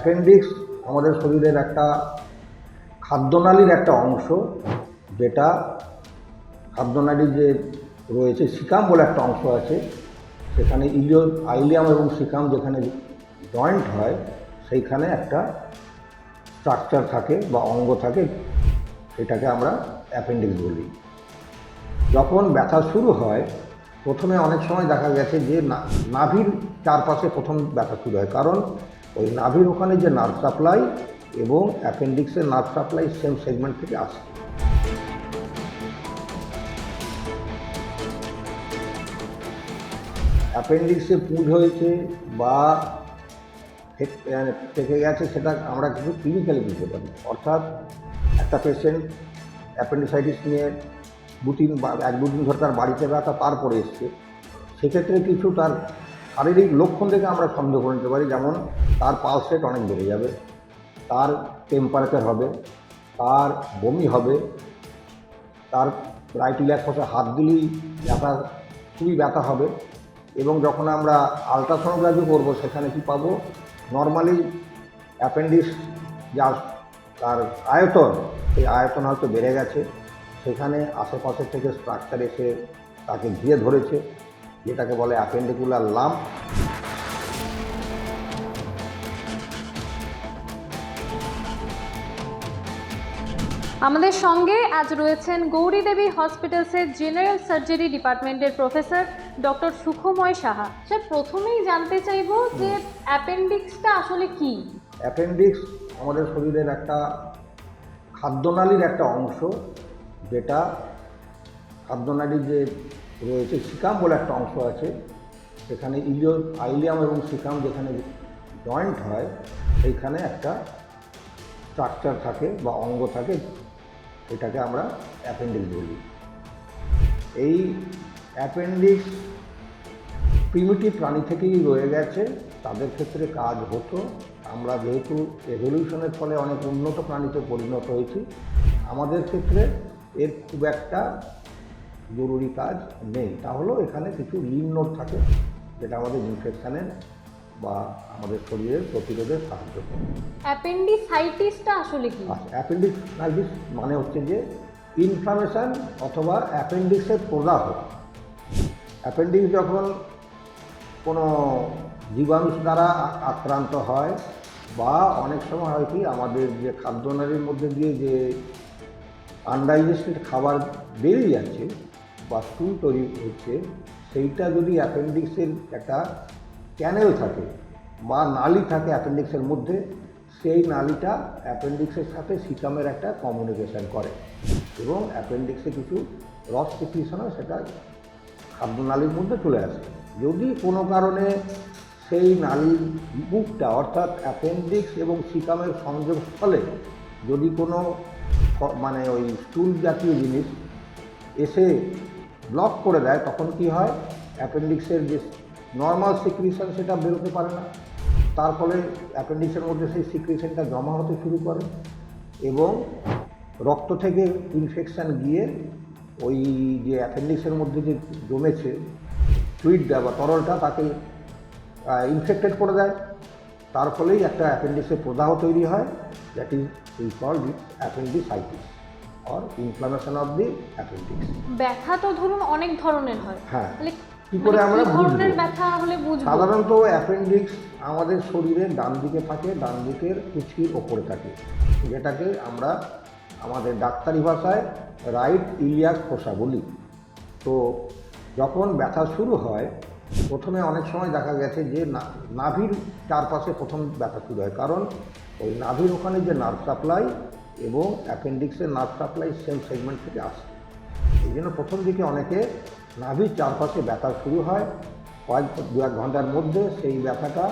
Appendix আমাদের শরীরের একটা খাদ্যনালীর একটা অংশ, যেটা খাদ্যনালী যে রয়েছে সিকাম বলে একটা অংশ আছে, সেখানে ইলিও, আইলিয়াম এবং সিকাম যেখানে জয়েন্ট হয়, সেইখানে একটা স্ট্রাকচার থাকে বা অঙ্গ থাকে সেটাকে আমরা অ্যাপেন্ডিক্স বলি। যখন ব্যথা শুরু হয়, প্রথমে অনেক সময় দেখা গেছে যে নাভির চারপাশে প্রথম ব্যথা শুরু হয়, কারণ ওই নাভির ওখানে যে নার্ভ সাপ্লাই এবং অ্যাপেন্ডিক্সের নার্ভ সাপ্লাই সেম সেগমেন্ট থেকে আসে। অ্যাপেন্ডিক্সে পুঁজ হয়েছে বা থেকে গেছে সেটা আমরা কিছু ক্লিনিক্যালি বুঝতে পারি। অর্থাৎ একটা পেশেন্ট অ্যাপেন্ডিসাইটিস নিয়ে দু তিন এক দুদিন ধরে তার বাড়িতে ব্যথা তারপরে এসছে। সেক্ষেত্রে কিছু তার শারীরিক লক্ষণ থেকে আমরা সন্দেহ করে নিতে পারি। যেমন তার পালস রেট অনেক বেড়ে যাবে, তার টেম্পারেচার হবে, তার বমি হবে, তার রাইট রিল্যাক্স হতে হাত দিলেই ব্যথা, খুবই ব্যথা হবে এবং যখন আমরা আলট্রাসোনোগ্রাফি করব, সেখানে কি পাবো? নর্মালি অ্যাপেন্ডিক্স যা তার আয়তন, সেই আয়তন হয়তো বেড়ে গেছে, সেখানে আশেপাশে থেকে স্ট্রাকচার এসে তাকে ঘিরে ধরেছে। যেটাকে বলে অ্যাপেন্ডিকুলার লাম আমাদের সঙ্গে আজ রয়েছেন গৌরী দেবী হসপিটালসের জেনারেল সার্জারি ডিপার্টমেন্টের professor doctor Sukhamay Saha. Sir প্রথমেই জানতে চাইব যে অ্যাপেন্ডিক্সটা আসলে কি? অ্যাপেন্ডিক্স আমাদের শরীরের একটা খাদ্যনালীর একটা অংশ যেটা খাদ্যনালীর যে রয়েছে সিকাম বলে একটা অংশ আছে। সেখানে ইলিও, আইলিয়াম এবং সিকাম যেখানে জয়েন্ট হয়, সেইখানে একটা স্ট্রাকচার থাকে বা অঙ্গ থাকে, এটাকে আমরা অ্যাপেন্ডিক্স বলি। এই অ্যাপেন্ডিক্স প্রিমিটিভ প্রাণী থেকেই রয়ে গেছে, তাদের ক্ষেত্রে কাজ হতো। আমরা যেহেতু এভলিউশনের ফলে অনেক উন্নত প্রাণীতে পরিণত হয়েছি, আমাদের ক্ষেত্রে এর খুব একটা জরুরি কাজ নেই। তা হলেও এখানে কিছু লিম নোট থাকে যেটা আমাদের ইনফেকশানের বা আমাদের শরীরের প্রতিরোধে সাহায্য করে। অ্যাপেন্ডিসাইটিসটা আসলে কি? আচ্ছা অ্যাপেন্ডিক্সাইটিস মানে হচ্ছে যে ইনফ্লামেশন অথবা অ্যাপেন্ডিক্সের প্রদাহ। অ্যাপেন্ডিক্স যখন কোনো জীবাণু দ্বারা আক্রান্ত হয় বা অনেক সময় হয় কি আমাদের যে খাদ্যনালীর মধ্যে দিয়ে যে আনডাইজেস্টেড খাবার বেরিয়ে যাচ্ছে স্টুল তৈরি হচ্ছে, সেইটা যদি অ্যাপেন্ডিক্সের একটা ক্যানেল থাকে বা নালি থাকে অ্যাপেন্ডিক্সের মধ্যে, সেই নালিটা অ্যাপেন্ডিক্সের সাথে সিকামের একটা কমিউনিকেশন করে এবং অ্যাপেন্ডিক্সে কিছু রস সিক্রিশন হয়, সেটা খাদ্যনালীর মধ্যে চলে আসে। যদি কোনো কারণে সেই নালীর মুখটা অর্থাৎ অ্যাপেন্ডিক্স এবং সিকামের সংযোগস্থলে যদি কোনো মানে ওই স্টুল জাতীয় জিনিস এসে ব্লক করে দেয়, তখন কি হয়? অ্যাপেন্ডিক্সের যে নর্মাল সিক্রিশন সেটা বেরোতে পারে না। তার ফলে অ্যাপেন্ডিক্সের মধ্যে সেই সিক্রিশনটা জমা হতে শুরু করে এবং রক্ত থেকে ইনফেকশান গিয়ে ওই যে অ্যাপেন্ডিক্সের মধ্যে যে জমেছে ফ্লুইডটা বা তরলটা, তাকে ইনফেক্টেড করে দেয়। তার ফলেই একটা অ্যাপেন্ডিক্সের প্রদাহ তৈরি হয় that is we call it appendicitis or inflammation of the appendix ব্যথা তো ধরুন অনেক ধরনের হয়। হ্যাঁ। তাহলে কি করে মানে আমরা ধরনের ব্যথা হলে বুঝব? সাধারণত অ্যাপেন্ডিক্স আমাদের শরীরের ডান দিকে থাকে ডান দিকের কুচির ওপরে থাকে। যেটাকে আমরা আমাদের ডাক্তারি ভাষায় রাইট ইলিয়াক খোসা বলি। তো যখন ব্যথা শুরু হয় প্রথমে অনেক সময় দেখা গেছে যে নাভির চারপাশে প্রথম ব্যথা শুরু হয়। কারণ ওই নাভির ওখানে যে নার্ভ সাপ্লাই এবং অ্যাপেন্ডিক্সের নার্ভ সাপ্লাই সেম সেগমেন্ট থেকে আসে। এই জন্য প্রথম দিকে অনেকে নাভির চারপাশে ব্যথা শুরু হয়। কয়েক দু এক ঘণ্টার মধ্যে সেই ব্যথাটা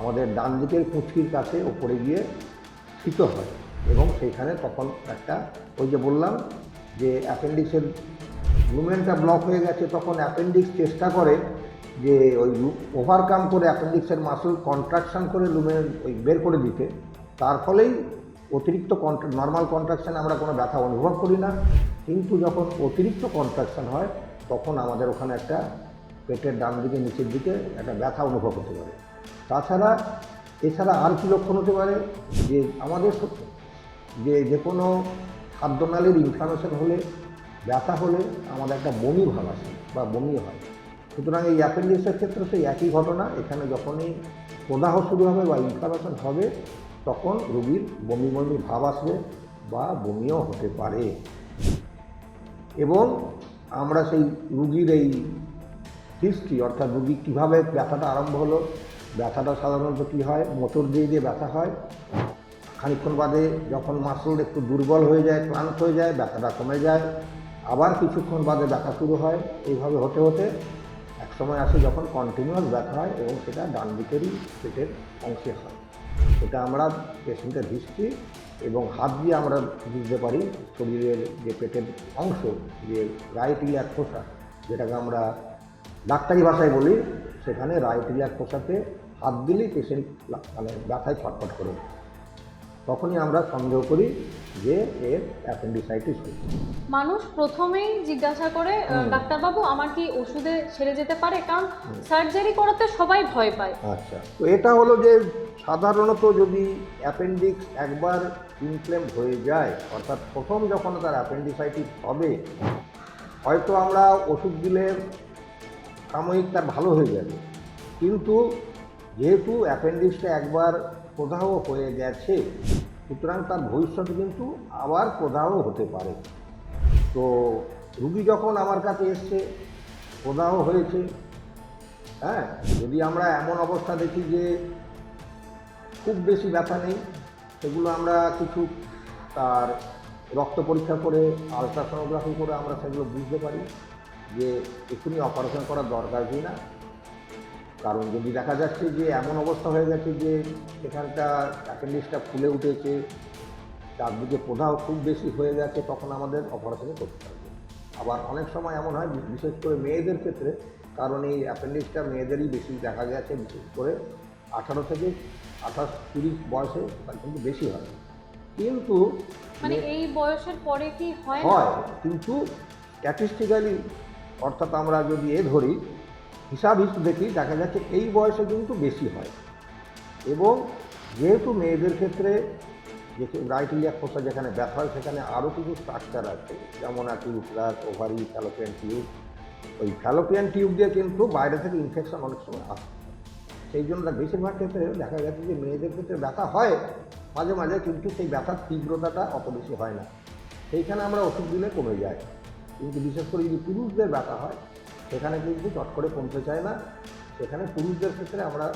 আমাদের ডান দিকের কুচকির কাছে ওপরে গিয়ে স্থিত হয় এবং সেইখানে তখন একটা ওই যে বললাম যে অ্যাপেন্ডিক্সের লুমেনটা ব্লক হয়ে গেছে, তখন অ্যাপেন্ডিক্স চেষ্টা করে যে ওই ওভারকাম করে অ্যাপেন্ডিক্সের মাসল কন্ট্রাকশন করে লুমেন ওই বের করে দিতে। তার ফলেই অতিরিক্ত নর্মাল কন্ট্রাকশন আমরা কোনো ব্যথা অনুভব করি না। কিন্তু যখন অতিরিক্ত কন্ট্রাকশন হয়, তখন আমাদের ওখানে একটা পেটের ডান দিকে, নিচের দিকে একটা ব্যথা অনুভব হতে পারে। তাছাড়া এছাড়া আর কি লক্ষণ হতে পারে? যে আমাদের যে যে কোনো খাদ্যনালীর ইনফ্লামেশন হলে, ব্যথা হলে আমাদের একটা বমি ভাব আসে বা বমি হয়। সুতরাং এই অ্যাপেন্ডিক্সের ক্ষেত্রে সেই একই ঘটনা। এখানে যখনই প্রদাহ শুরু হবে বা ইনফ্লামেশন হবে তখন রোগীর বমি বমি ভাব আসবে বা বমিও হতে পারে। এবং আমরা সেই রুগীর এই হিস্ট্রি অর্থাৎ রুগী কীভাবে ব্যথাটা আরম্ভ হলো, ব্যথাটা সাধারণত কী হয় মোটর দিয়ে দিয়ে ব্যথা হয়, খানিকক্ষণ বাদে যখন মাসল একটু দুর্বল হয়ে যায়, ক্লান্ত হয়ে যায়, ব্যথাটা কমে যায়, আবার কিছুক্ষণ বাদে ব্যথা শুরু হয়, এইভাবে হতে হতে এক সময় আসে যখন কন্টিনিউয়াস ব্যথা হয় এবং সেটা ডান দিকেরই পেটের অংশে হয়। এটা আমরা পেশেন্টের হিস্ট্রি এবং হাত দিয়ে আমরা বুঝতে পারি শরীরের যে পেটের অংশ, যে রাইট ইয়ার খোসা যেটাকে আমরা ডাক্তারি ভাষায় বলি, সেখানে রাইট ইয়ার খোসাতে হাত দিলেই পেশেন্ট মানে ব্যথায় ছটফট করে। তখনই আমরা সন্দেহ করি যে এর অ্যাপেন্ডিসাইটিস হয়েছে মানুষ প্রথমেই জিজ্ঞাসা করে ডাক্তারবাবু আমার কি ওষুধে সেরে যেতে পারে? কারণ সার্জারি করাতে সবাই ভয় পায়। আচ্ছা তো এটা হলো যে সাধারণত যদি অ্যাপেন্ডিক্স একবার ইনফ্লেম হয়ে যায় অর্থাৎ প্রথম যখন তার অ্যাপেন্ডিসাইটিস হবে হয়তো আমরা ওষুধ দিলে সাময়িক তার ভালো হয়ে যাবে। কিন্তু যেহেতু অ্যাপেন্ডিক্সটা একবার প্রদাহ হয়ে গেছে, সুতরাং তার ভবিষ্যতে কিন্তু আবার প্রদাহ হতে পারে। তো রুগী যখন আমার কাছে এসছে, প্রদাহ হয়েছে হ্যাঁ যদি আমরা এমন অবস্থা দেখি যে খুব বেশি ব্যথা নেই, সেগুলো আমরা কিছু তার রক্ত পরীক্ষা করে আলট্রাসোনোগ্রাফি করে আমরা সেগুলো বুঝতে পারি যে এক্ষুনি অপারেশন করার দরকার কি না। কারণ যদি দেখা যাচ্ছে যে এমন অবস্থা হয়ে গেছে যে সেখানটা অ্যাপেন্ডিক্সটা ফুলে উঠেছে চারদিকে প্রদাহ খুব বেশি হয়ে গেছে তখন আমাদের অপারেশনে করতে হবে। আবার অনেক সময় এমন হয় বিশেষ করে মেয়েদের ক্ষেত্রে কারণ এই অ্যাপেন্ডিক্সটা মেয়েদেরই বেশি দেখা গেছে বিশেষ করে আঠারো থেকে আঠাশ তিরিশ বয়সে কিন্তু বেশি হয়। কিন্তু মানে এই বয়সের পরে কি হয় হয় কিন্তু স্ট্যাটিস্টিক্যালি অর্থাৎ আমরা যদি এ ধরি হিসাব হিসেবে দেখি, দেখা যাচ্ছে এই বয়সে কিন্তু বেশি হয়। এবং যেহেতু মেয়েদের ক্ষেত্রে যে রাইট ইলিয়াক ফোসা যেখানে ব্যথা হয়, সেখানে আরও কিছু স্ট্রাকচার আছে। যেমন আছে ইউট্রাস ওভারি ফ্যালোপিয়ান টিউব ওই ফ্যালোপিয়ান টিউব দিয়ে কিন্তু বাইরে থেকে ইনফেকশন অনেক সময় আসে। সেই জন্য বেশিরভাগ ক্ষেত্রে দেখা গেছে যে মেয়েদের ক্ষেত্রে ব্যথা হয়, মাঝে মাঝে কিন্তু সেই ব্যথার তীব্রতাটা অত বেশি হয় না। সেইখানে আমরা ওষুধ দিলে কমে যায়। কিন্তু বিশেষ করে যদি পুরুষদের ব্যথা হয় সেখানে কিন্তু চট করে কমতে চায় না, সেখানে পুরুষদের ক্ষেত্রে আমরা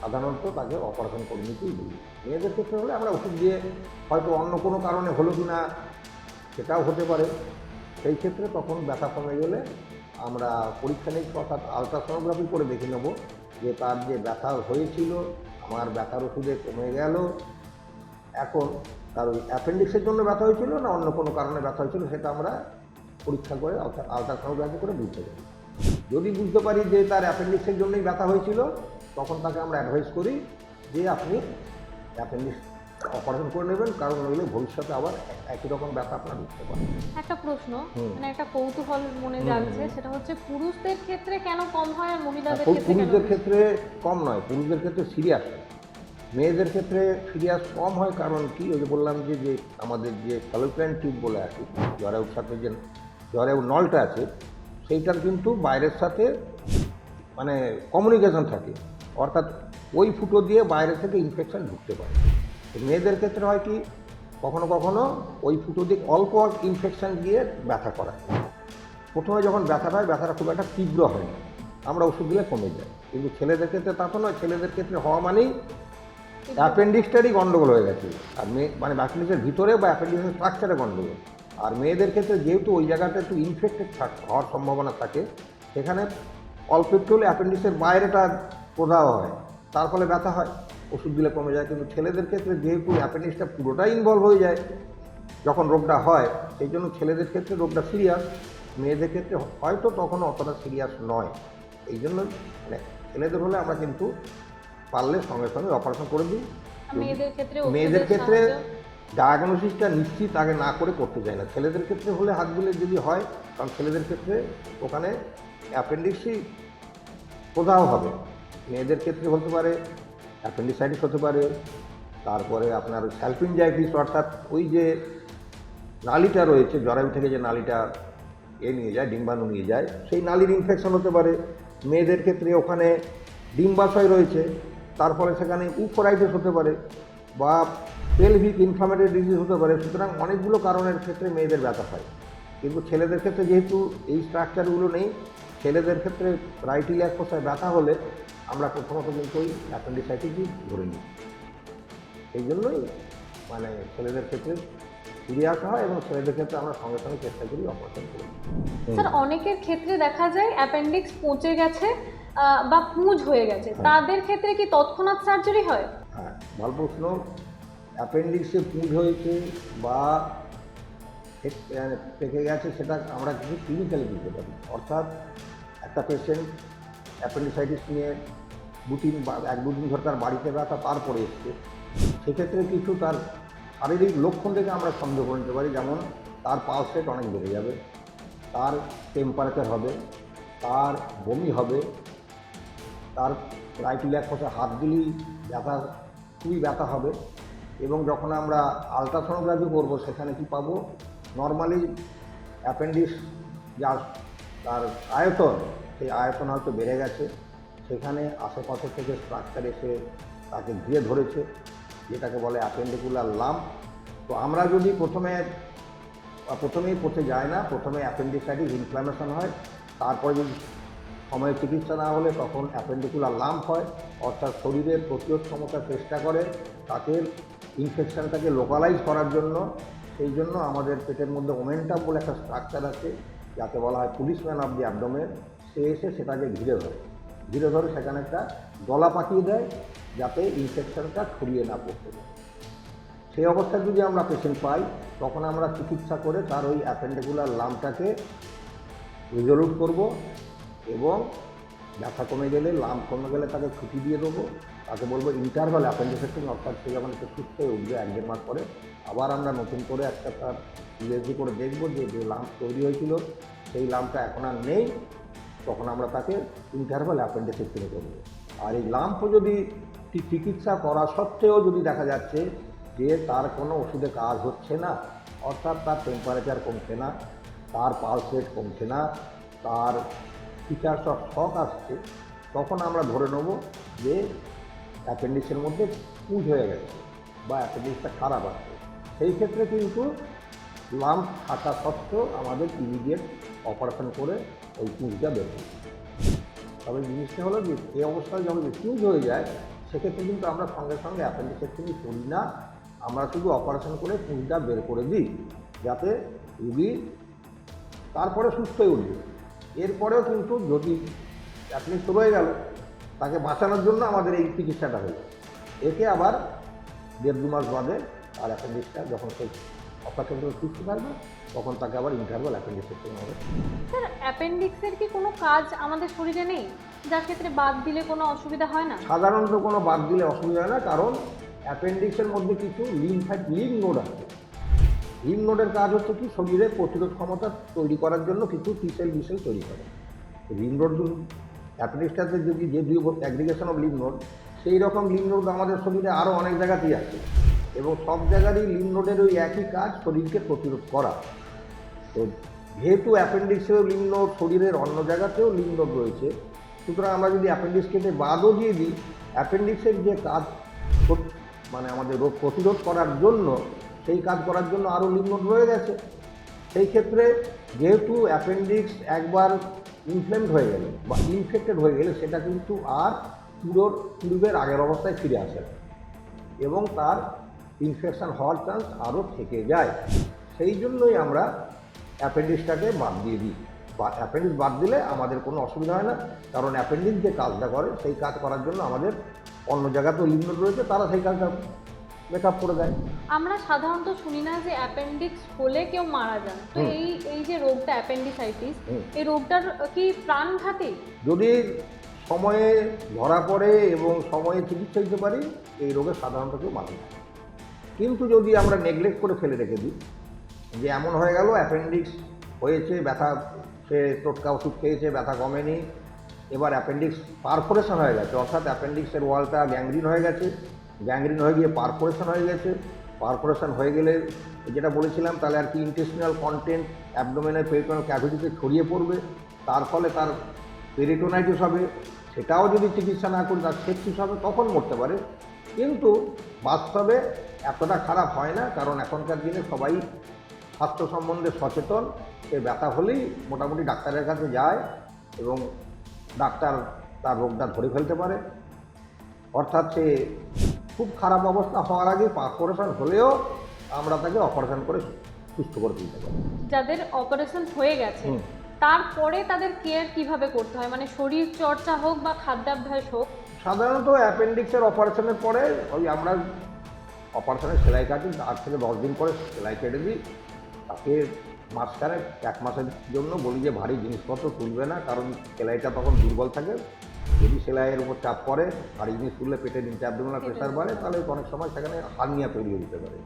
সাধারণত তাকে অপারেশন করে নিতেই বলি। মেয়েদের ক্ষেত্রে হলে আমরা ওষুধ দিয়ে হয়তো অন্য কোনো কারণে হলো কি না, সেটাও হতে পারে। সেই ক্ষেত্রে তখন ব্যথা কমে গেলে আমরা পরীক্ষা নিরীক্ষা অর্থাৎ আলট্রাসোনোগ্রাফি করে দেখে নেব যে তার যে ব্যথা হয়েছিল, আমার ব্যথার ওষুধে কমে গেল। এখন তার ওই অ্যাপেন্ডিক্সের জন্য ব্যথা হয়েছিল না অন্য কোনো কারণে ব্যথা হয়েছিল সেটা আমরা পরীক্ষা করে আলট্রাসোনোগ্রাফি করে বুঝতে পারি যদি বুঝতে পারি যে তার অ্যাপেন্ডিক্সের জন্যই ব্যথা হয়েছিল তখন তাকে আমরা অ্যাডভাইস করি যে আপনি অ্যাপেন্ডিক্স অপারেশন করে নেবেন কারণ নইলে ভবিষ্যতে আবার একই রকম ব্যথা আপনার উঠতে পারে। একটা প্রশ্ন মানে একটা কৌতূহল মনে জাগছে সেটা হচ্ছে পুরুষদের ক্ষেত্রে কেন কম হয় আর মহিলাদের ক্ষেত্রে পুরুষদের ক্ষেত্রে কম নয় পুরুষদের ক্ষেত্রে সিরিয়াস মেয়েদের ক্ষেত্রে সিরিয়াস কম হয় কারণ কি ওই যে বললাম যে যে আমাদের যে ফ্যালোপিয়ান টিউব বলে আছে জ্বরের সাথে যে জ্বরের নলটা আছে সেইটার কিন্তু বাইরের সাথে মানে কমিউনিকেশন থাকে। অর্থাৎ ওই ফুটো দিয়ে বাইরে থেকে ইনফেকশন ঢুকতে পারে। মেয়েদের ক্ষেত্রে হয় কি কখনো কখনো ওই ফুটো দিয়ে অল্প ইনফেকশন দিয়ে ব্যথা করায়। প্রথমে যখন ব্যথাটা হয় ব্যথাটা খুব একটা তীব্র হয় না। আমরা ওষুধ দিলে কমে যায়। কিন্তু ছেলেদের ক্ষেত্রে তা তো নয় ছেলেদের ক্ষেত্রে হওয়া মানেই অ্যাপেন্ডিক্সটারই গন্ডগোল হয়ে গেছে। আর মেয়ে মানে অ্যাপেন্ডিক্সের ভিতরে বা অ্যাপেন্ডিক্সের স্ট্রাকচারে গন্ডগোল আর মেয়েদের ক্ষেত্রে যেহেতু ওই জায়গাটা একটু ইনফেক্টেড থাক হওয়ার সম্ভাবনা থাকে সেখানে অল্প একটু হলে অ্যাপেন্ডিক্সের বাইরেটা প্রদাহ হয় তার ফলে ব্যথা হয় ওষুধ দিলে কমে যায়। কিন্তু ছেলেদের ক্ষেত্রে যেহেতু অ্যাপেন্ডিক্সটা পুরোটাই ইনভলভ হয়ে যায় যখন রোগটা হয় সেই জন্য ছেলেদের ক্ষেত্রে রোগটা সিরিয়াস মেয়েদের ক্ষেত্রে হয়তো তখনও অতটা সিরিয়াস নয়। এই জন্য মানে ছেলেদের হলে আমরা কিন্তু পারলে সঙ্গে সঙ্গে অপারেশন করে দিই। মেয়েদের ক্ষেত্রে ডায়াগনোসিসটা নিশ্চিত আগে না করে করতে চায় না। ছেলেদের ক্ষেত্রে হলে হাত দিলে যদি হয়, কারণ ছেলেদের ক্ষেত্রে ওখানে অ্যাপেন্ডিক্সই প্রদাহ হবে। মেয়েদের ক্ষেত্রে হতে পারে, অ্যাপেন্ডিসাইটিস হতে পারে, তারপরে আপনার স্যালপিনজাইটিস অর্থাৎ ওই যে নালিটা রয়েছে, জরায়ু থেকে যে নালিটা এ নিয়ে যায়, ডিম্বাণু নিয়ে যায়, সেই নালির ইনফেকশন হতে পারে। মেয়েদের ক্ষেত্রে ওখানে ডিম্বাশয় রয়েছে তার ফলে সেখানে উফোরাইটিস হতে পারে বা পেলভিক ইনফ্লামেটরি ডিজিজ হতে পারে সুতরাং অনেকগুলো কারণের ক্ষেত্রে মেয়েদের ব্যথা হয়। কিন্তু ছেলেদের ক্ষেত্রে যেহেতু এই স্ট্রাকচারগুলো নেই ছেলেদের ক্ষেত্রে রাইটিলিয়াক কোষায় ব্যথা হলে আমরা প্রথমত কিন্তু ওই অ্যাপেন্ডিসাইটিসই ধরে নিই। এই জন্যই মানে ছেলেদের ক্ষেত্রে ফিরে আসা হয় এবং ছেলেদের ক্ষেত্রে আমরা সঙ্গে সঙ্গে চেষ্টা করি অপারেশন করি স্যার অনেকের ক্ষেত্রে দেখা যায় অ্যাপেন্ডিক্স পচে গেছে বা পুঁজ হয়ে গেছে। তাদের ক্ষেত্রে কি তৎক্ষণাৎ সার্জারি হয়? হ্যাঁ ভালো প্রশ্ন অ্যাপেন্ডিক্সে পুঁজ হয়েছে বা পেকে গেছে, সেটা আমরা কিছু ক্লিনিক্যালি বুঝতে পারি। অর্থাৎ একটা পেশেন্ট অ্যাপেন্ডিসাইটিস নিয়ে দু তিন এক দুদিন ধরে তার বাড়িতে ব্যথা, তারপরে এসছে। সেক্ষেত্রে কিছু তার শারীরিক লক্ষণ থেকে আমরা সন্দেহ করে নিতে পারি। যেমন তার রেট অনেক বেড়ে যাবে, তার টেম্পারেচার হবে, তার বমি হবে, তার রাইট লেগ কোষে হাত দিলেই ব্যথা, খুবই ব্যথা হবে। এবং যখন আমরা আলট্রাসোনোগ্রাফি করব, সেখানে কি পাবো? নর্মালি অ্যাপেন্ডিক্স যা তার আয়তন, সেই আয়তন হয়তো বেড়ে গেছে। সেখানে আশেপাশে থেকে স্ট্রাকচার এসে তাকে ঘিরে ধরেছে, যেটাকে বলে অ্যাপেন্ডিকুলার লাম তো আমরা যদি প্রথমে প্রথমেই পচে যায় না, প্রথমে অ্যাপেন্ডিসাইটিস ইনফ্লামেশন হয়, তারপরে যদি সময়ে চিকিৎসা না হলে তখন অ্যাপেন্ডিকুলার লাম্প হয়, অর্থাৎ শরীরের প্রতিরোধ ক্ষমতা চেষ্টা করে, তাকে ইনফেকশনটাকে লোকালাইজ করার জন্য, সেই জন্য আমাদের পেটের মধ্যে ওমেন্টাম বলে একটা স্ট্রাকচার আছে, যাকে বলা হয় পুলিশম্যান অফ দি অ্যাবডোমেন সে এসে সেটাকে ঘিরে ধরে। ঘিরে ধরে সেখানে একটা গলা পাকিয়ে দেয়, যাতে ইনফেকশনটা ছড়িয়ে না পড়তে পারে। সেই অবস্থায় যদি আমরা পেশেন্ট পাই, তখন আমরা চিকিৎসা করে তার ওই অ্যাপেন্ডিকুলার লামটাকে রিজলভ করব এবং ব্যথা কমে গেলে, লাম কমে গেলে তাকে ছুটি দিয়ে দেবো। তাকে বলব ইন্টারভাল অ্যাপেন্ডিসাইটিস অর্থাৎ সে যখন একটু সুস্থ হয়ে উঠবে এক দেড় মাস পরে, আবার আমরা নতুন করে একটা তার ইউএসজি করে দেখব যে যে লাম্প তৈরি হয়েছিল, সেই লাম্পটা এখন আর নেই, তখন আমরা তাকে ইন্টারভাল অ্যাপেন্ডিসাইটিস করব আর এই লাম্প যদি চিকিৎসা করা সত্ত্বেও যদি দেখা যাচ্ছে যে তার কোনো ওষুধে কাজ হচ্ছে না, অর্থাৎ তার টেম্পারেচার কমছে না, তার পালস রেট কমছে না, তার ফিচার্স অফ শক আসছে, তখন আমরা ধরে নেব যে অ্যাপেন্ডিক্সের মধ্যে পুঁজ হয়ে গেছে বা অ্যাপেন্ডিক্সটা খারাপ আছে। সেই ক্ষেত্রে কিন্তু লাম্প থাকা সত্ত্বেও আমাদের ইমিডিয়েট অপারেশন করে ওই পুঁজটা বের। তবে জিনিসটা হলো যে এই অবস্থায় যখন মিসইউজ হয়ে যায়, সেক্ষেত্রে কিন্তু আমরা সঙ্গে সঙ্গে অ্যাপেন্ডিসেক্টমি করি না। আমরা শুধু অপারেশন করে পুঁজটা বের করে দিই, যাতে রুগী তারপরে সুস্থ হয়ে উঠবে। এরপরেও কিন্তু যদি অ্যাটলিস্ট রয়ে গেল তাকে বাঁচানোর জন্য আমাদের এই চিকিৎসাটা হলো। একে আবার দেড় দু মাস বাদে আর অ্যাপেন্ডিক্সটা যখন সেই অপারেশন করে সুস্থ থাকবে তখন তাকে আবার ইন্টারভাল অ্যাপেন্ডিক্সেক্টমি হবে। স্যার অ্যাপেন্ডিক্সের কি কোনো কাজ আমাদের শরীরে নেই? যার ক্ষেত্রে বাদ দিলে কোনো অসুবিধা হয় না? সাধারণত কোনো বাদ দিলে অসুবিধা হয় না কারণ অ্যাপেন্ডিক্সের মধ্যে কিছু লিম্ফাইট লিম্ফ নোড আছে। লিম্ফ নোডের কাজ হচ্ছে কি শরীরের প্রতিরোধ ক্ষমতা তৈরি করার জন্য কিছু টিসেল বিসেল তৈরি করে। লিম্ফ নোড অ্যাপেন্ডিক্সটাতে যদি যে দুই অ্যাগ্রিগেশন অফ লিম নোড সেই রকম লিম নোড আমাদের শরীরে আরও অনেক জায়গাতেই আছে। এবং সব জায়গারই লিম নোডের ওই একই কাজ শরীরকে প্রতিরোধ করা। তো যেহেতু অ্যাপেন্ডিক্সেও লিম নোড শরীরের অন্য জায়গাতেও লিম নোড রয়েছে, সুতরাং আমরা যদি অ্যাপেন্ডিক্স কেটে বাদও দিয়ে দিই অ্যাপেন্ডিক্সের যে কাজ মানে আমাদের রোগ প্রতিরোধ করার জন্য, সেই কাজ করার জন্য আরও লিম নোড রয়ে গেছে। সেই ক্ষেত্রে যেহেতু অ্যাপেন্ডিক্স একবার ইনফ্লেমড হয়ে গেলে বা ইনফেক্টেড হয়ে গেলে সেটা কিন্তু আর পুরোর পূর্বের আগের অবস্থায় ফিরে আসে না। এবং তার ইনফেকশান হওয়ার চান্স আরও থেকে যায়। সেই জন্যই আমরা অ্যাপেন্ডিক্সটাকে বাদ দিয়ে দিই। বা অ্যাপেন্ডিক্স বাদ দিলে আমাদের কোনো অসুবিধা হয় না। কারণ অ্যাপেন্ডিক্স যে কাজটা করে, সেই কাজ করার জন্য আমাদের অন্য জায়গাতেও লিম্ব রয়েছে, তারা সেই কাজটা মেক আপ করে দেয়। আমরা সাধারণত শুনি না যে অ্যাপেন্ডিক্স হলে কেউ মারা যান। তো এই এই যে রোগটা অ্যাপেন্ডিসাইটিস এই রোগটার কি প্রাণঘাতী যদি সময়ে ধরা পড়ে এবং সময়ে চিকিৎসা দিতে পারি এই রোগে সাধারণত কেউ মারা যায় কিন্তু যদি আমরা নেগলেক্ট করে ফেলে রেখে দিই যে এমন হয়ে গেল অ্যাপেন্ডিক্স হয়েছে ব্যথা সে টোটকা ওষুধ খেয়েছে ব্যথা কমেনি এবার অ্যাপেন্ডিক্স পারফোরেশন হয়ে গেছে অর্থাৎ অ্যাপেন্ডিক্সের ওয়ালটা গ্যাংগ্রিন হয়ে গেছে গ্যাংগ্রিন হয়ে গিয়ে পারফোরেশন হয়ে গেছে পারফোরেশন হয়ে গেলে যেটা বলেছিলাম, তাহলে আর কি ইন্টেস্টিনাল কন্টেন্ট অ্যাবডোমেনের পেরিটোনাল ক্যাভিটিতে ছড়িয়ে পড়বে, তার ফলে তার পেরিটোনাইটিস হবে, সেটাও যদি চিকিৎসা না করি, তার সেপসিস হবে, তখন মরতে পারে। কিন্তু বাস্তবে এতটা খারাপ হয় না, কারণ এখনকার দিনে সবাই স্বাস্থ্য সম্বন্ধে সচেতন সে ব্যথা হলেই মোটামুটি ডাক্তারের কাছে যায় এবং ডাক্তার তার রোগটা ধরে ফেলতে পারে। অর্থাৎ সে খুব খারাপ অবস্থা হওয়ার আগে অপারেশন হলেও আমরা তাকে অপারেশন করে সুস্থ করে দিতে পারি। যাদের অপারেশন হয়ে গেছে তারপরে তাদের কেয়ার কীভাবে করতে হয়? মানে শরীর চর্চা হোক বা খাদ্যাভ্যাস হোক। সাধারণত অ্যাপেন্ডিক্সের অপারেশনের পরে ওই আমরা অপারেশনের সেলাই কাটি আট থেকে দশ দিন পরে সেলাই কেটে দিই। তাকে মাঝখানে এক মাসের জন্য বলি যে ভারী জিনিসপত্র তুলবে না কারণ সেলাইটা তখন দুর্বল থাকে। যদি সেলাইয়ের উপর চাপ পড়ে ভারী জিনিস তুললে পেটে নিচে অ্যাবডোমিনাল প্রেশার বাড়ে তাহলে অনেক সময় সেখানে হার্নিয়া তৈরি হয়ে যেতে পারে।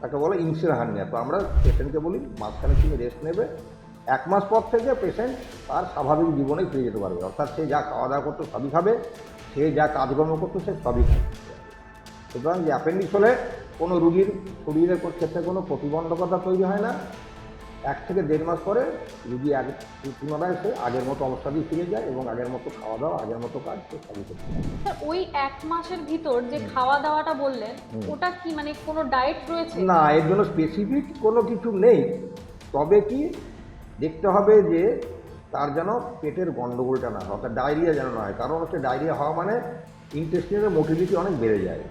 তাকে বলে ইনসির হার্নিয়া। তো আমরা পেশেন্টকে বলি মাঝখানে তুমি রেস্ট নেবে। এক মাস পর থেকে পেশেন্ট তার স্বাভাবিক জীবনে ফিরে যেতে পারবে। অর্থাৎ সে যা খাওয়া দাওয়া করতো সবই খাবে সে যা কাজকর্ম করতো সে সবই খাবে। সুতরাং যে অ্যাপেন্ডিক্স হলে কোনো রুগীর শরীরের ক্ষেত্রে কোনো প্রতিবন্ধকতা তৈরি হয় না। এক থেকে দেড় মাস পরে রুগী আগে পুনরায় সে আগের মতো অবস্থাতেই ফিরে যায় এবং আগের মতো খাওয়া দাওয়া আগের মতো কাজ সে সবই করতে ওই এক মাসের ভিতর যে খাওয়া দাওয়াটা বললেন ওটা কি মানে কোনো ডায়েট রয়েছে? না এর জন্য স্পেসিফিক কোনো কিছু নেই। তবে কি দেখতে হবে যে তার যেন পেটের গণ্ডগোলটা না হয় অর্থাৎ ডায়রিয়া যেন না হয়। কারণ হচ্ছে ডায়রিয়া হওয়া মানে ইন্টেস্টিনের মোটিলিটি অনেক বেড়ে যায়।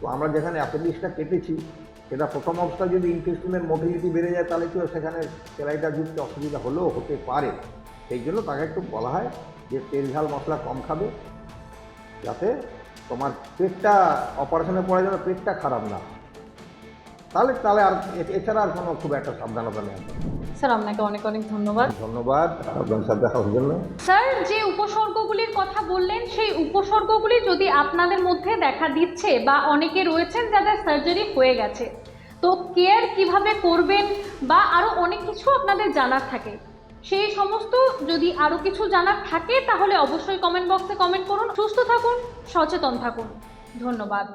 তো আমরা যেখানে অ্যাপেন্ডিক্সটা কেটেছি সেটা প্রথম অবস্থায় যদি ইন্টেস্টিনের মোটিলিটি বেড়ে যায় তাহলে কি সেখানে সেলাইটা যুক্ত অসুবিধা হলেও হতে পারে। সেই জন্য তাকে একটু বলা হয় যে তেল ঝাল মশলা কম খাবে। যাতে তোমার পেটটা অপারেশনের পরে যেন পেটটা খারাপ না। তাহলে তাহলে আর এছাড়া আর কোনো খুব একটা সাবধানতা নেই স্যার আপনাকে অনেক অনেক ধন্যবাদ। ধন্যবাদ আপনার সাথে জন্য। স্যার যে উপসর্গগুলির কথা বললেন সেই উপসর্গগুলি যদি আপনাদের মধ্যে দেখা দিচ্ছে বা অনেকে রয়েছেন যাদের সার্জারি হয়ে গেছে তো কেয়ার কীভাবে করবেন বা আরও অনেক কিছু আপনাদের জানার থাকে। সেই সমস্ত যদি আরও কিছু জানার থাকে তাহলে অবশ্যই কমেন্ট বক্সে কমেন্ট করুন। সুস্থ থাকুন, সচেতন থাকুন। ধন্যবাদ।